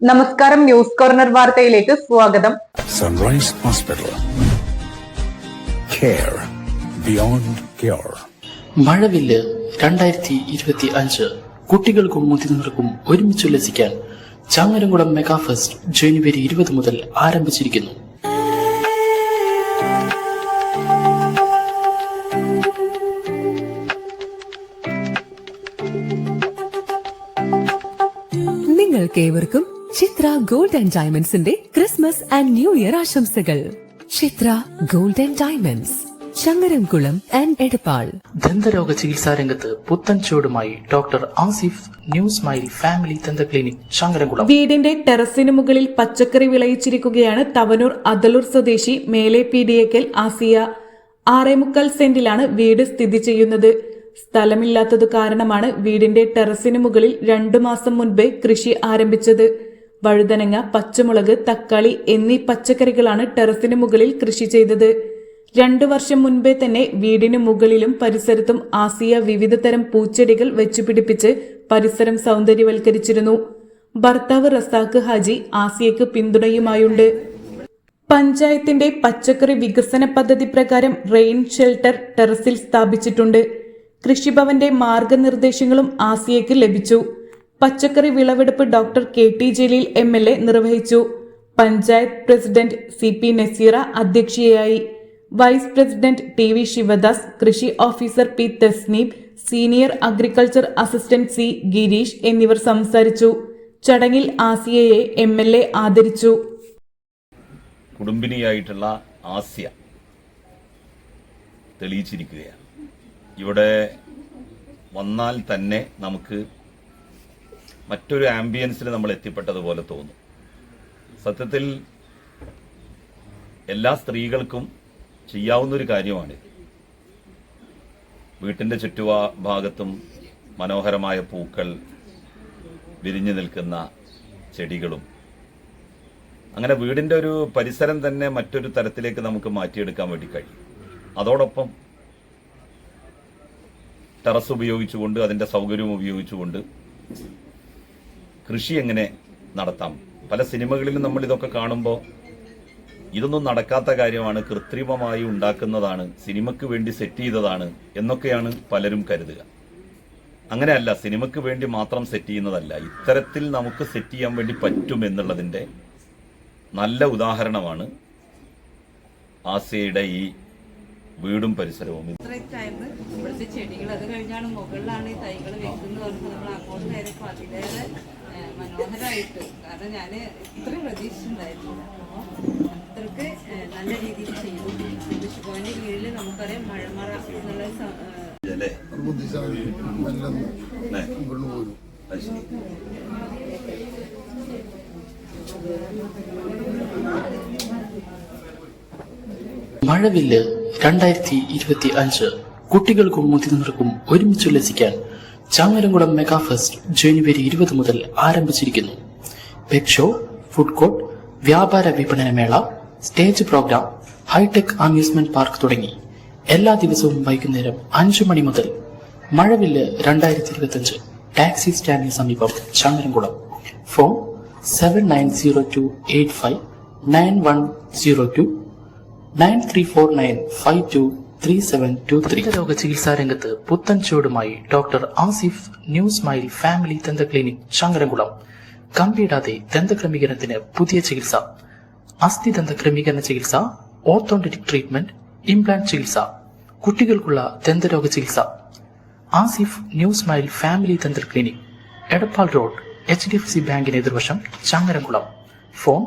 നമസ്കാരം news corner വാർത്തയിലേക്ക് സ്വാഗതം. Sunrise hospital Care beyond care മഴവില്ല് രണ്ടായിരത്തി ഇരുപത്തി അഞ്ച് കുട്ടികൾക്കും മുതിർന്നവർക്കും ഒരുമിച്ച് ഉല്ലസിക്കാൻ ചങ്ങരംകുളം മെഗാ ഫെസ്റ്റ് ജനുവരി ഇരുപത് മുതൽ ആരംഭിച്ചിരിക്കുന്നു. നിങ്ങൾക്കേവർക്കും ചിത്ര ഗോൾഡ് ആൻഡ് ഡയമണ്ട്സിന്റെ ക്രിസ്മസ് ആൻഡ് ന്യൂ ഇയർ ആശംസകൾ. Chithra gold and diamonds Changaramkulam and Edappal. ദന്തരോഗ ചികിത്സാ രംഗത്ത് പുത്തൻ ചുവടുമായി doctor Asif new smile family ദന്ത ക്ലിനിക് ചങ്ങരംകുളം വീടിന്റെ ടെറസിന് മുകളിൽ പച്ചക്കറി വിളയിച്ചിരിക്കുകയാണ് തവനൂർ അതലൂർ സ്വദേശി മേലെ പി ഡി എക്കൽ ആസിയ ആറേമുക്കാൽ സെന്റിലാണ് വീട് സ്ഥിതി ചെയ്യുന്നത്. സ്ഥലമില്ലാത്തത് കാരണമാണ് വീടിന്റെ ടെറസിന് മുകളിൽ രണ്ടു മാസം മുൻപേ കൃഷി ആരംഭിച്ചത്. വഴുതനങ്ങ പച്ചമുളക് തക്കാളി എന്നീ പച്ചക്കറികളാണ് ടെറസിന് മുകളിൽ കൃഷി ചെയ്തത്. രണ്ടു വർഷം മുൻപേ തന്നെ വീടിന് മുകളിലും പരിസരത്തും ആസിയ വിവിധതരം പൂച്ചെടികൾ വെച്ചുപിടിപ്പിച്ച് പരിസരം സൗന്ദര്യവൽക്കരിച്ചിരുന്നു. ഭർത്താവ് റസാഖ് ഹാജി ആസിയക്ക് പിന്തുണയുമായുണ്ട്. പഞ്ചായത്തിന്റെ പച്ചക്കറി വികസന പദ്ധതി പ്രകാരം റെയിൻ ഷെൽട്ടർ ടെറസിൽ സ്ഥാപിച്ചിട്ടുണ്ട്. കൃഷിഭവന്റെ മാർഗനിർദ്ദേശങ്ങളും ആസിയക്ക് ലഭിച്ചു. പച്ചക്കറി വിളവെടുപ്പ് doctor K T Jaleel M L A നിർവഹിച്ചു. Panchayat president C P Naseera അധ്യക്ഷയായി. Vice president T V Sivadas കൃഷി officer P Thasneeb senior agriculture assistant C Gireesh എന്നിവർ സംസാരിച്ചു. ചടങ്ങിൽ ആസിയയെ എം എൽ എ ആദരിച്ചു. കുടുംബിനിയായിട്ടുള്ള ആസ്യ തെളിയിച്ചിരിക്കുകയാണ്. ഇവിടെ വന്നാൽ തന്നെ നമുക്ക് മറ്റൊരു ആംബിയൻസിൽ നമ്മൾ എത്തിപ്പെട്ടതുപോലെ തോന്നും. സത്യത്തിൽ എല്ലാ സ്ത്രീകൾക്കും ചെയ്യാവുന്ന ഒരു കാര്യമാണ് വീട്ടിന്റെ ചുറ്റുവാ ഭാഗത്തും മനോഹരമായ പൂക്കൾ വിരിഞ്ഞു നിൽക്കുന്ന ചെടികളും. അങ്ങനെ വീടിന്റെ ഒരു പരിസരം തന്നെ മറ്റൊരു തരത്തിലേക്ക് നമുക്ക് മാറ്റിയെടുക്കാൻ വേണ്ടി കഴിയും. അതോടൊപ്പം ടെറസ് ഉപയോഗിച്ചുകൊണ്ട് അതിന്റെ സൗകര്യം ഉപയോഗിച്ചുകൊണ്ട് കൃഷി എങ്ങനെ നടത്താം? പല സിനിമകളിലും നമ്മൾ ഇതൊക്കെ കാണുമ്പോൾ ഇതൊന്നും നടക്കാത്ത കാര്യമാണ് കൃത്രിമമായി ഉണ്ടാക്കുന്നതാണ് സിനിമയ്ക്ക് വേണ്ടി സെറ്റ് ചെയ്തതാണ് എന്നൊക്കെയാണ് പലരും കരുതുക. അങ്ങനെയല്ല സിനിമയ്ക്ക് വേണ്ടി മാത്രം സെറ്റ് ചെയ്യുന്നതല്ല. ഇത്തരത്തിൽ നമുക്ക് സെറ്റ് ചെയ്യാൻ വേണ്ടി പറ്റും എന്നുള്ളതിന്റെ നല്ല ഉദാഹരണമാണ് ആസിയയുടെ ഈ വീടും പരിസരവും. ഇവിടുത്തെ ചെടികൾ. അത് കഴിഞ്ഞാണ് മുകളിലാണ് ഈ തൈകൾ വെക്കുന്നത്. പറഞ്ഞത് നമ്മൾ അങ്ങോട്ട് നേരെ അതിലേറെ മനോഹരമായിട്ട് കാരണം ഞാൻ ഇത്രയും നല്ല രീതിയിൽ. മഴവില്ല് രണ്ടായിരത്തി ഇരുപത്തി അഞ്ച് കുട്ടികൾക്കും മുതിർന്നവർക്കും ഒരുമിച്ച് ഉല്ലസിക്കാൻ ചങ്ങരംകുളം മെഗാ ഫെസ്റ്റ് ജനുവരി ഇരുപത് മുതൽ ആരംഭിച്ചിരിക്കുന്നു. പെറ്റ് ഷോ ഫുഡ് കോർട്ട് വ്യാപാര വിപണന മേള stage programme hi-tech amusement park തുടങ്ങി. എല്ലാ ദിവസവും വൈകുന്നേരം അഞ്ചു മണി മുതൽ മഴവില്ല് രണ്ടായിരത്തി ഇരുപത്തി ടാക്സി സ്റ്റാൻഡിന് സമീപം Changaramkulam. Phone seven nine zero two eight five nine one zero two nine three four nine five two three seven two three. രോഗ ചികിത്സാ രംഗത്ത് പുത്തൻ ചുവടുമായി doctor Asif new smile family ദന്ത ക്ലിനിക് ചങ്ങരംകുളം. കമ്പിയിടാതെ ദന്തക്രമീകരണത്തിന് പുതിയ ചികിത്സ. അസ്ഥി ദന്ത ക്രമീകരണ ചികിത്സ ഓർത്തോണ്ടിക് ട്രീറ്റ്മെന്റ് ഇംപ്ലാന്റ് ചികിത്സ. കുട്ടികൾക്കുള്ള ദന്തരോഗ ചികിത്സ ആസിഫ് ന്യൂ സ്മൈൽ ഫാമിലി ദന്ത clinic Edappal road H D F C ബാങ്കിന് എതിർവശം Changaramkulam. Phone